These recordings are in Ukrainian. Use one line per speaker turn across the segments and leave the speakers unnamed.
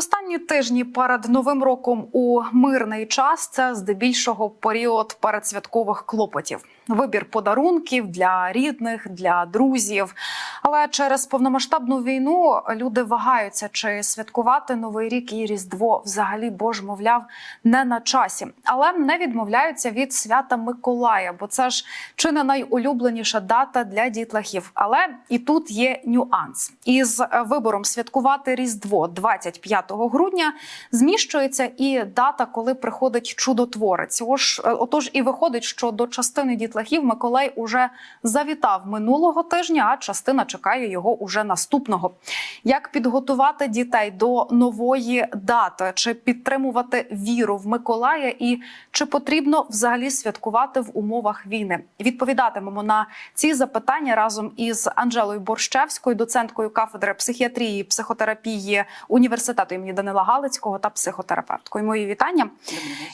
Останні тижні перед новим роком у мирний час це здебільшого період передсвяткових клопотів. Вибір подарунків для рідних, для друзів. Але через повномасштабну війну люди вагаються, чи святкувати новий рік і різдво взагалі, бо ж мовляв, не на часі, але не відмовляються від свята Миколая, бо це ж чи не найулюбленіша дата для дітлахів. Але і тут є нюанс. Із вибором святкувати Різдво 25 грудня зміщується і дата, коли приходить чудотворець. Ож е, отож, і виходить, що до частини дітлахів Миколай уже завітав минулого тижня, а частина чекає його уже наступного. Як підготувати дітей до нової дати, чи підтримувати віру в Миколая, і чи потрібно взагалі святкувати в умовах війни? Відповідатимемо на ці запитання разом із Анжелою Борщевською, доценткою кафедри психіатрії і психотерапії університету імені Данила Галицького та психотерапевткою. Мої вітання.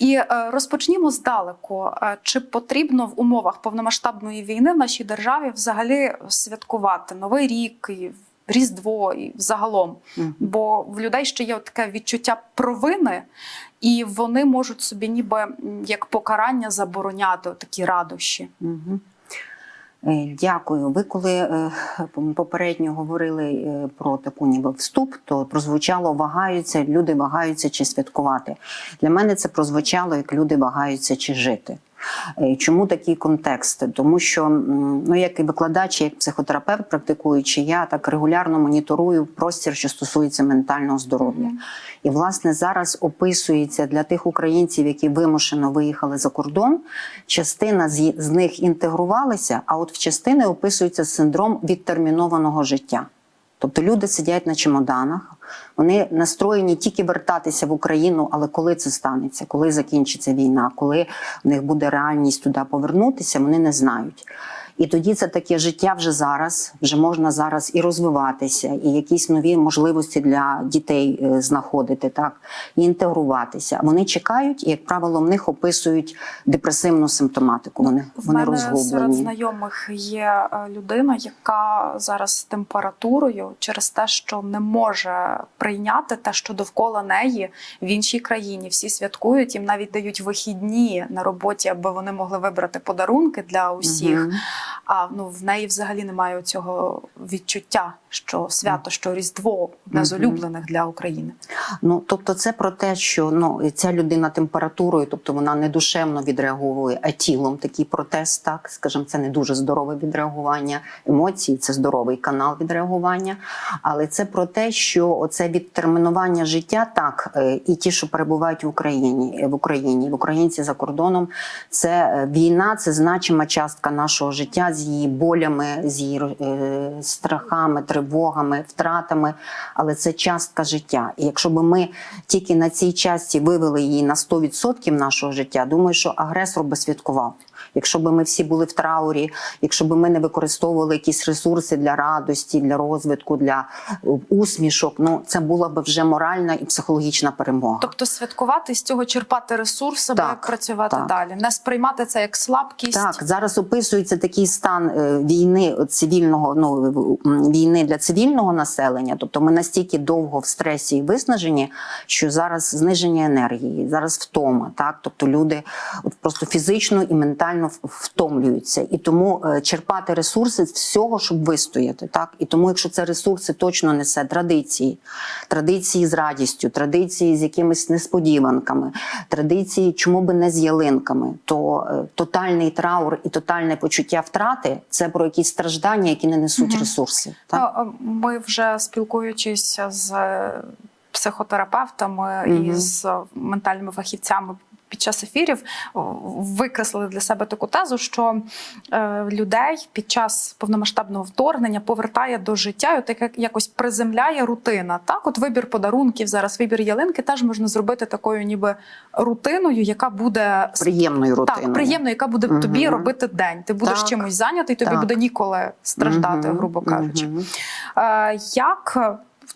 І е, розпочнімо здалеку. Е, Чи потрібно в умовах повномасштабної війни в нашій державі взагалі святкувати новий рік і Різдво і загалом? Бо в людей ще є таке відчуття провини, і вони можуть собі, ніби як покарання, забороняти такі радощі.
Дякую. Ви коли е, попередньо говорили е, про таку ніби вступ, то прозвучало вагаються, люди вагаються чи святкувати. Для мене це прозвучало як люди вагаються чи жити. Е, Чому такий контекст? Тому що ну, як і викладач, як психотерапевт, практикуючи, я так регулярно моніторую простір, що стосується ментального здоров'я. І власне зараз описується для тих українців, які вимушено виїхали за кордон. Частина з, з них інтегрувалися, а от в частини описується синдром відтермінованого життя. Тобто люди сидять на чемоданах, вони настроєні тільки вертатися в Україну, але коли це станеться, коли закінчиться війна, коли в них буде реальність туди повернутися, вони не знають. І тоді це таке життя вже зараз, вже можна зараз і розвиватися, і якісь нові можливості для дітей е, знаходити, так і інтегруватися. Вони чекають, і як правило, в них описують депресивну симптоматику. Вони
В
вони
мене серед знайомих є е, людина, яка зараз з температурою через те, що не може прийняти те, що довкола неї в іншій країні. Всі святкують, їм навіть дають вихідні на роботі, аби вони могли вибрати подарунки для усіх.
Мгм.
А ну в неї взагалі немає цього відчуття, що свято, що Різдво одне з улюблених для України.
Ну тобто, це про те, що ну ця людина температурою, тобто вона не душевно відреагує, а тілом такий протест, так скажімо, це не дуже здорове відреагування емоцій, це здоровий канал відреагування. Але це про те, що оце відтермінування життя, так е, і ті, що перебувають в Україні, е, в Україні, в українці за кордоном, це е, війна, це значима частка нашого життя з її болями, з її е, страхами, тривогами, втратами. Але це частка життя. І якщо б ми тільки на цій часті вивели її на 100% нашого життя, думаю, що агресор би святкував. Якщо б ми всі були в траурі, якщо б ми не використовували якісь ресурси для радості, для розвитку, для е, усмішок, ну це була б вже моральна і психологічна перемога.
Тобто святкувати з цього черпати ресурси,
Так,
як працювати
так.
далі, не сприймати це як слабкість.
Так, зараз описується такий стан е, війни цивільного ну війни для цивільного населення. Тобто ми настільки довго в стресі і виснажені, що зараз зниження енергії, зараз втома. Так, тобто люди просто фізично і ментально в- втомлюються, і тому е, черпати ресурси з всього, щоб вистояти. Так, і тому, якщо це ресурси точно несе традиції, традиції з радістю, традиції з якимись несподіванками, традиції, чому би не з ялинками, то е, тотальний траур і тотальне почуття втрати це про якісь страждання, які не несуть
Мгм.
ресурси. Так?
Ну, Ми вже спілкуючись з психотерапевтами і з ментальними фахівцями. Під час ефірів викреслили для себе таку тезу, що е, людей під час повномасштабного вторгнення повертає до життя, і от як якось приземляє рутина. Так, от вибір подарунків, зараз вибір ялинки теж можна зробити такою, ніби рутиною, яка буде
Приємною рутиною.
так, приємно, яка буде
Мгм.
тобі робити день. Ти будеш
Так.
чимось зайнятий, тобі
Так.
буде ніколи страждати,
Мгм.
грубо кажучи. Е, Як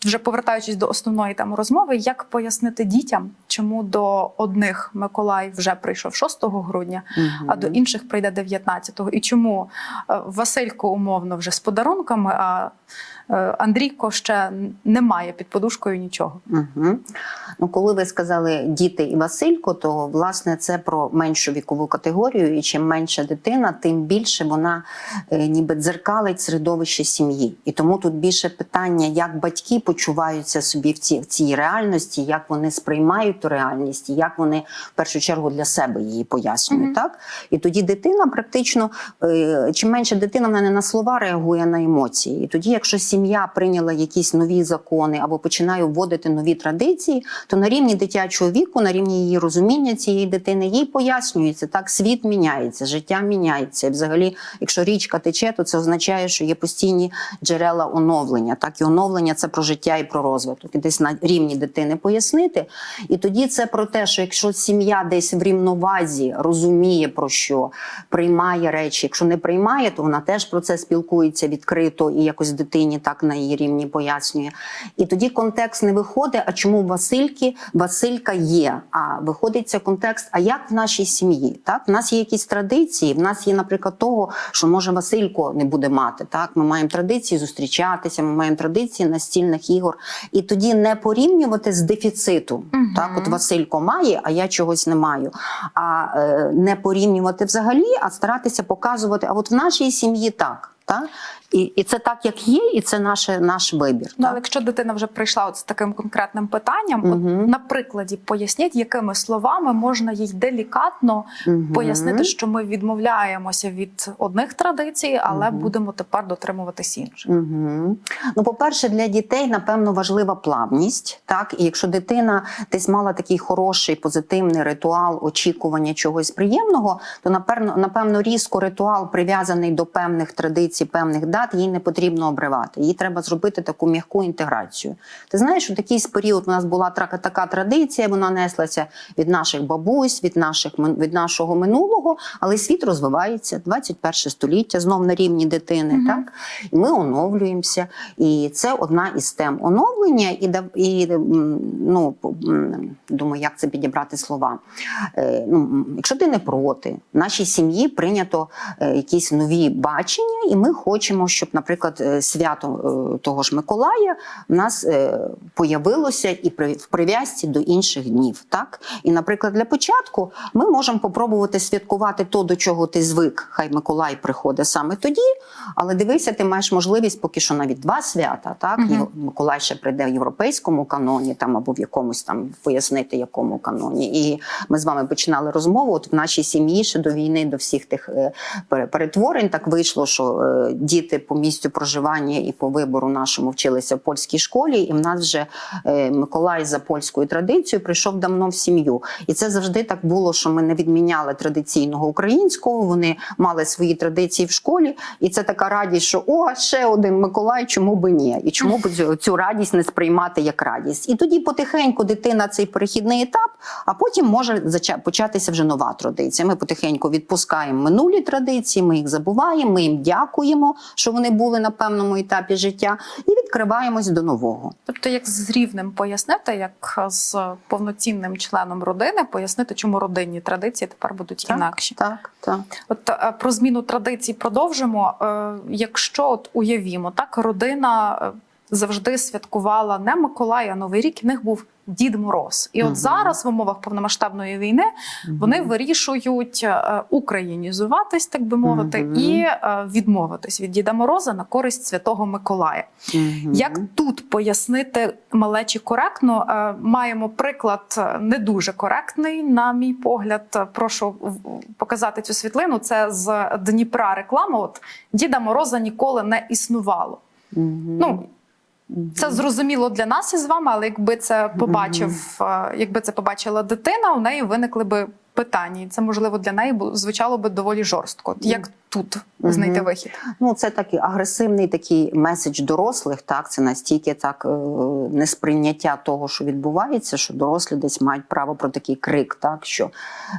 вже повертаючись до основної теми розмови, як пояснити дітям, чому до одних Миколай вже прийшов 6 грудня, а до інших прийде 19-го? І чому е, Василько умовно вже з подарунками, а е, Андрійко ще не має під подушкою нічого?
Угу. Ну, коли ви сказали діти і Василько, то власне це про меншу вікову категорію. І чим менша дитина, тим більше вона е, ніби дзеркалить середовище сім'ї. І тому тут більше питання, як батьки почуваються собі в цій, в цій реальності, як вони сприймають ту реальність, як вони в першу чергу для себе її пояснюють.
Мгм.
Так? І тоді дитина практично, е, чим менше дитина, вона не на слова реагує на емоції. І тоді, якщо сім'я прийняла якісь нові закони або починає вводити нові традиції, то на рівні дитячого віку, на рівні її розуміння цієї дитини, їй пояснюється, так світ міняється, життя міняється. І взагалі, якщо річка тече, то це означає, що є постійні джерела оновлення. Так, і оновлення це про життя і про розвиток. І десь на рівні дитини пояснити. І тоді це про те, що якщо сім'я десь в рівновазі розуміє про що, приймає речі. Якщо не приймає, то вона теж про це спілкується відкрито і якось дитині так на її рівні пояснює. І тоді контекст не виходить. А чому Васильки Василька є? А виходить контекст. А як в нашій сім'ї? Так, в нас є якісь традиції. В нас є, наприклад, того, що може Василько не буде мати. Так, ми маємо традиції зустрічатися, ми маємо традиції настільних ігор. І тоді не порівнювати з дефіциту.
Мгм.
Так, от Василько має, а я чогось не маю. А е, не порівнювати взагалі, а старатися показувати. А от в нашій сім'ї так. Так? І, і це так, як є, і це наше, наш вибір.
Ну, але якщо дитина вже прийшла от з таким конкретним питанням,
Мгм.
от на прикладі поясніть, якими словами можна їй делікатно
Мгм.
пояснити, що ми відмовляємося від одних традицій, але
Мгм.
будемо тепер дотримуватись інших.
Угу. Ну, по-перше, для дітей напевно важлива плавність. Так, і якщо дитина десь мала такий хороший позитивний ритуал очікування чогось приємного, то напевно, напевно, різко ритуал прив'язаний до певних традицій, певних дат, їй не потрібно обривати. Їй треба зробити таку м'яку інтеграцію. Ти знаєш, що такий період у нас була така традиція, вона неслася від наших бабусь, від наших від нашого минулого, але світ розвивається, 21 століття, знов на рівні дитини.
Мгм.
Так і ми оновлюємося. І це одна із тем оновлення. І, і ну, думаю, як це підібрати слова. Е, ну, якщо ти не проти, в нашій сім'ї прийнято е, якісь нові бачення, і ми хочемо, щоб, наприклад, е, свято е, того ж Миколая в нас е, появилося і в прив'язці до інших днів. Так? І, наприклад, для початку ми можемо попробувати святкувати то, до чого ти звик. Хай Миколай приходить саме тоді, але дивися, ти маєш можливість поки що навіть два свята. Так
Мгм.
Єв- Миколай ще прийде в європейському каноні, там або в якомусь там пояснити, якому каноні. І ми з вами починали розмову. От в нашій сім'ї ще до війни, до всіх тих перетворень, так вийшло, що діти по місцю проживання і по вибору нашому вчилися в польській школі, і в нас вже е, Миколай за польською традицією прийшов давно в сім'ю. І це завжди так було, що ми не відміняли традиційного українського. Вони мали свої традиції в школі, і це така радість, що о, ще один Миколай, чому би ні? І чому б цю, радість не сприймати як радість? І тоді потихеньку дитина цей перехідний етап, а потім може початися вже нова традиція. Ми потихеньку відпускаємо минулі традиції, ми їх забуваємо, ми їм дякуємо, що вони були на певному етапі життя, і відкриваємось до нового.
Тобто, як з рівнем пояснити, як з повноцінним членом родини пояснити, чому родинні традиції тепер будуть
Так.
інакші.
Так, так.
От е, про зміну традицій продовжимо. Е, Якщо от уявімо, так родина е, завжди святкувала не Миколай, а Новий рік, в них був Дід Мороз. І от
Мгм.
зараз в умовах повномасштабної війни вони вирішують е, українізуватись, так би мовити,
Мгм.
і е, відмовитись від Діда Мороза на користь Святого Миколая.
Мгм.
Як тут пояснити малечі коректно? Е, Маємо приклад не дуже коректний, на мій погляд. Прошу показати цю світлину. Це з Дніпра реклама. От Діда Мороза ніколи не існувало.
Мгм.
Ну. Це зрозуміло для нас із вами, але якби це побачив, е, якби це побачила дитина, у неї виникли би питання, і це можливо для неї звучало би доволі жорстко. Як тут знайти вихід?
Ну, це такий агресивний такий меседж дорослих. Так, це настільки так е, несприйняття того, що відбувається, що дорослі десь мають право про такий крик, так що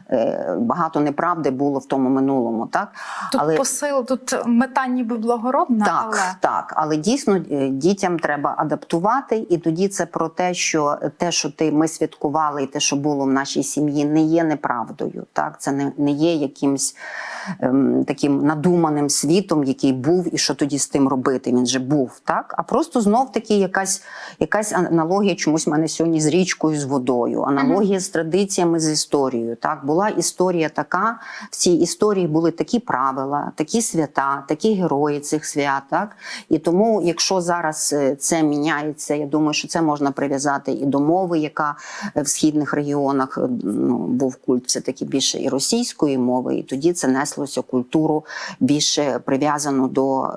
е, багато неправди було в тому минулому. Так,
Тут
але
посил, тут мета ніби благородна,
так,
але
так, але дійсно е, дітям треба адаптувати, і тоді це про те, що те, що ти ми святкували, і те, що було в нашій сім'ї, не є неправдою. Так, це не, не є якимсь ем, таким надуманим світом, який був, і що тоді з тим робити. Він же був, так. А просто знов таки якась, якась аналогія чомусь в мене сьогодні з річкою, з водою, аналогія з традиціями, з історією. Так, була історія така. В цій історії були такі правила, такі свята, такі герої цих свят. Так? І тому, якщо зараз е, це міняється, я думаю, що це можна прив'язати і до мови, яка е, в східних регіонах е, ну, був культ все таки більше і російської мови, і тоді це неслося культуру більше прив'язану до е,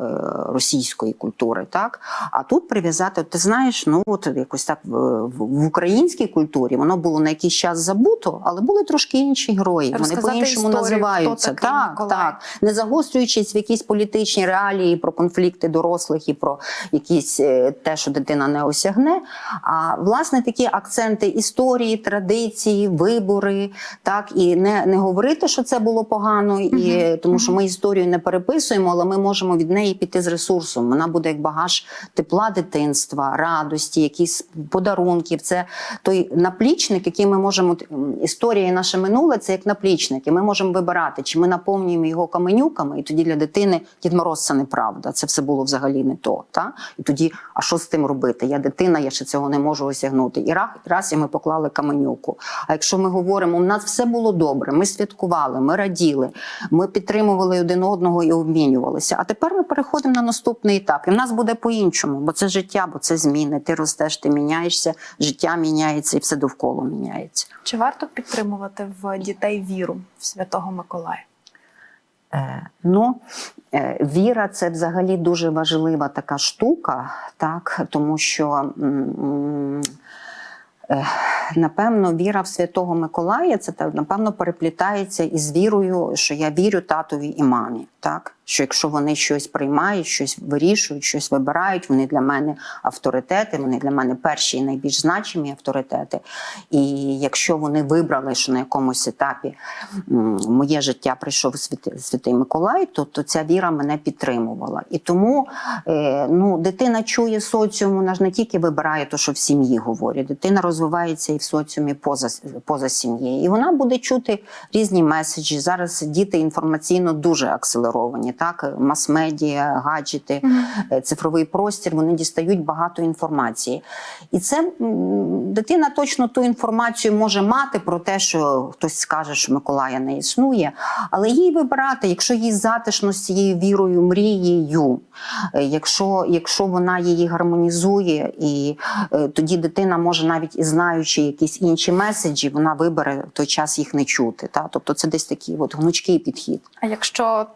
російської культури. Так? А тут прив'язати, ти знаєш, ну от якось так в, українській культурі воно було на якийсь час забуто, але були трошки інші герої. Вони по-іншому
історію,
називаються.
хто
так,
Миколай.
так не загострюючись в якісь політичні реалії про конфлікти дорослих і про якісь е, те, що дитина не осягне. А власне такі акценти історії, традиції, вибори, так і не, не говорити, що це було погано, і
Мгм,
тому що ми історію не переписуємо, але ми можемо від неї піти з ресурсом. Вона буде як багаж тепла дитинства, радості, якісь подарунків. Це той наплічник, який ми можемо історія і наше минуле, це як наплічник, і ми можемо вибирати, чи ми наповнюємо його каменюками, і тоді для дитини Дід Мороз це неправда. Це все було взагалі не то. Та? І тоді, а що з тим робити? Я дитина, я ще цього не можу осягнути. І раз і ми поклали каменюку. А якщо ми говоримо, у нас все було добре, ми святкували, ми раділи, ми підтримували один одного і обмінювалися. А тепер ми переходимо на наступний етап. І в нас буде по-іншому, бо це життя, бо це зміни. Ти ростеш, ти міняєшся, життя міняється і все довкола міняється.
чи варто підтримувати в дітей віру в Святого Миколая?
Е, Ну, е, віра це взагалі дуже важлива така штука, так, тому що. м, е, Напевно, віра в Святого Миколая це напевно переплітається із вірою, що я вірю татові і мамі. Так? Що якщо вони щось приймають, щось вирішують, щось вибирають, вони для мене авторитети, вони для мене перші і найбільш значимі авторитети. І якщо вони вибрали, що на якомусь етапі моє життя прийшов святий, Миколай, то, то ця віра мене підтримувала. І тому е, ну, дитина чує соціум, вона ж не тільки вибирає те, що в сім'ї говорять, дитина розвивається і в соціумі поза, поза сім'єю. І вона буде чути різні меседжі. Зараз діти інформаційно дуже акселеровані. Так, мас-медіа, гаджети, е, цифровий простір, вони дістають багато інформації. І це дитина точно ту інформацію може мати про те, що хтось скаже, що Миколая не існує, але їй вибирати, якщо їй затишно з цією вірою, мрією, е, якщо, якщо вона її гармонізує, і е, тоді дитина може навіть і знаючи якісь інші меседжі, вона вибере в той час їх не чути. Та? Тобто це десь такий от гнучкий підхід.
А якщо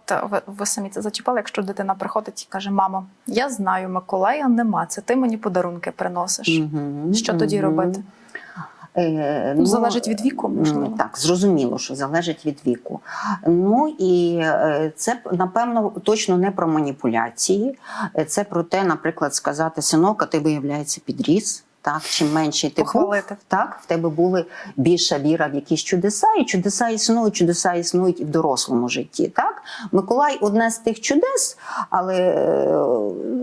ви самі це зачіпали, якщо дитина приходить і каже: Мамо, я знаю, Миколая нема, це ти мені подарунки приносиш.
Мгм,
Що тоді робити?
Е,
Ну, залежить від віку, можливо.
Так, зрозуміло, що залежить від віку. Ну і е, це напевно точно не про маніпуляції. Е, Це про те, наприклад, сказати синок, а ти виявляється підріс. Так, чим менший ти був, так в тебе були більша віра в якісь чудеса, і чудеса існують, чудеса існують і в дорослому житті. Так, Миколай одне з тих чудес, але е,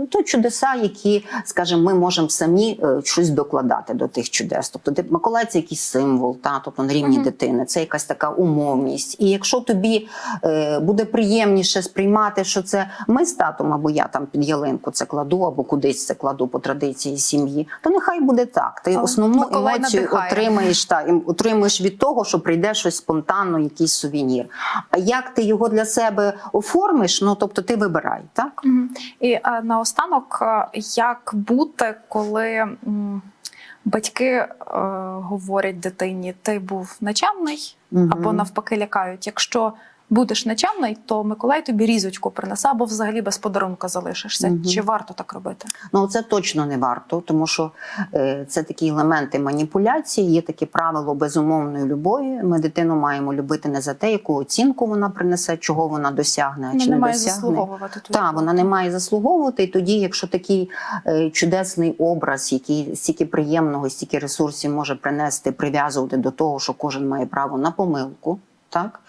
то чудеса, які, скажімо, ми можемо самі е, щось докладати до тих чудес. Тобто, Миколай це якийсь символ, та тобто на рівні
Мгм.
дитини, це якась така умовність. І якщо тобі е, буде приємніше сприймати, що це ми з татом, або я там під ялинку це кладу, або кудись це кладу по традиції сім'ї, то нехай буде так. Ти
Але
основну
Миколай
емоцію
надихає.
отримаєш та отримуєш від того, що прийде щось спонтанно, якийсь сувенір. А як ти його для себе оформиш? Ну тобто ти вибирай, так?
Мгм. І е, наостанок, е, як бути, коли батьки е, говорять дитині, ти був нечемний,
Мгм.
або навпаки лякають. Якщо будеш нечемний, то Миколай тобі різочку принесе або взагалі без подарунка залишишся.
Мгм.
Чи варто так робити?
Ну це точно не варто, тому що е, це такі елементи маніпуляції. Є таке правило безумовної любові. Ми дитину маємо любити не за те, яку оцінку вона принесе, чого вона досягне,
Вона
чи
не
не
має
досягне.
заслуговувати
Так, вона не має заслуговувати. І тоді, якщо такий е, чудесний образ, який стільки приємного, стільки ресурсів може принести, прив'язувати до того, що кожен має право на помилку, так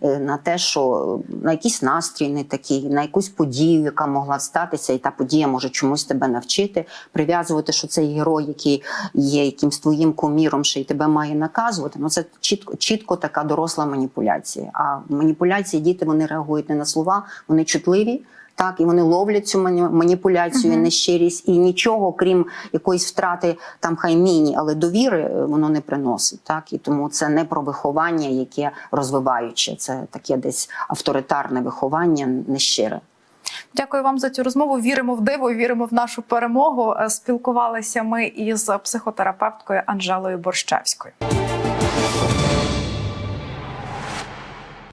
на те, що на якийсь настрій не такий, на якусь подію, яка могла статися, і та подія може чомусь тебе навчити, прив'язувати, що цей герой, який є якимсь твоїм куміром, ще й тебе має наказувати. Ну це чітко, чітко така доросла маніпуляція. А маніпуляції діти вони реагують не на слова, вони чутливі. Так, і вони ловлять цю мані- маніпуляцію,
Мгм.
нещирість, і нічого, крім якоїсь втрати там хай міні, але довіри е, воно не приносить. Так і тому це не про виховання, яке розвиваюче, це таке десь авторитарне виховання, нещире.
Дякую вам за цю розмову. Віримо в диво, віримо в нашу перемогу. Е, Спілкувалися ми із психотерапевткою Анжелою Борщевською.